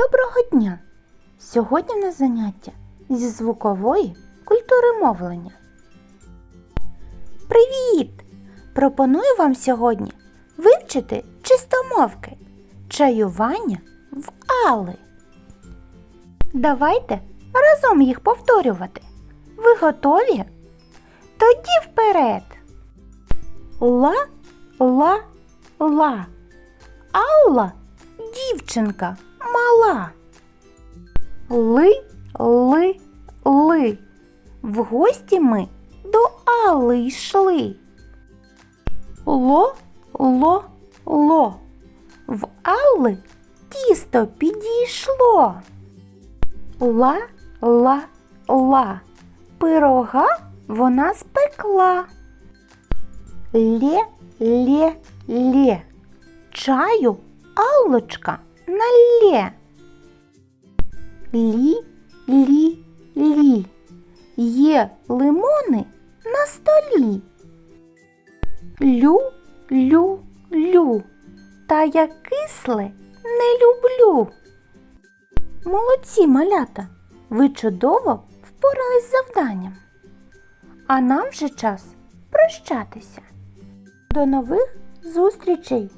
Доброго дня! Сьогодні на заняття зі звукової культури мовлення. Привіт! Пропоную вам сьогодні вивчити чистомовки чаювання в Али. Давайте разом їх повторювати. Ви готові? Тоді вперед. Ла, ла, ла. Алла дівчинка мала. Ли, ли, ли. В гості ми до Алли йшли. Ло, ло, ло. В Алли тісто підійшло. Ла, ла, ла. Пирога вона спекла. Лє, лє, лє. Чаю Аллочка налє. Лі, лі, лі. Є лимони на столі. Лю, лю, лю. Та я кисле не люблю. Молодці малята, ви чудово впорались з завданням. А нам вже час прощатися. До нових зустрічей!